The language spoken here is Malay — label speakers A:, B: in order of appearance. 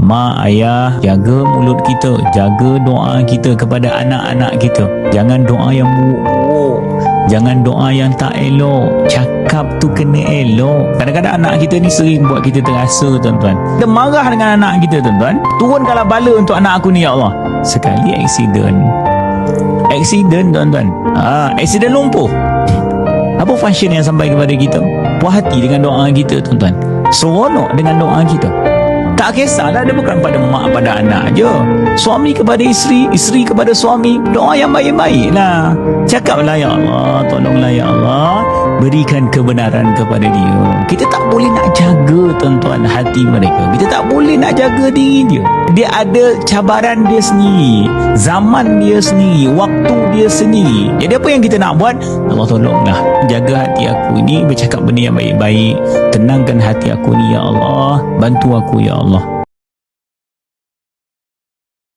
A: mak ayah jaga mulut kita. Jaga doa kita kepada anak-anak kita. Jangan doa yang buruk jangan doa yang tak elok. Cakap tu kena elok. Kadang-kadang anak kita ni sering buat kita terasa tuan-tuan. Kita marah dengan anak kita tuan-tuan. Turunkanlah bala untuk anak aku ni ya Allah. Sekali aksiden aksiden tuan-tuan. Ha, aksiden lumpuh. Apa function yang sampai kepada kita? Puas hati dengan doa kita tuan-tuan. Seronok dengan doa kita tak kisahlah dia bukan pada mak pada anak je suami kepada isteri isteri kepada suami doa yang baik-baik lah. Cakaplah ya Allah tolonglah ya Allah berikan kebenaran kepada dia. Kita tak boleh nak jaga tuan-tuan hati mereka. Kita tak boleh nak jaga diri dia. Dia ada cabaran dia sendiri zaman dia sendiri waktu dia sendiri. Jadi apa yang kita nak buat? Allah tolonglah jaga hati aku ini bercakap benda yang baik-baik. Tenangkan hati aku ni ya Allah. Bantu aku ya Allah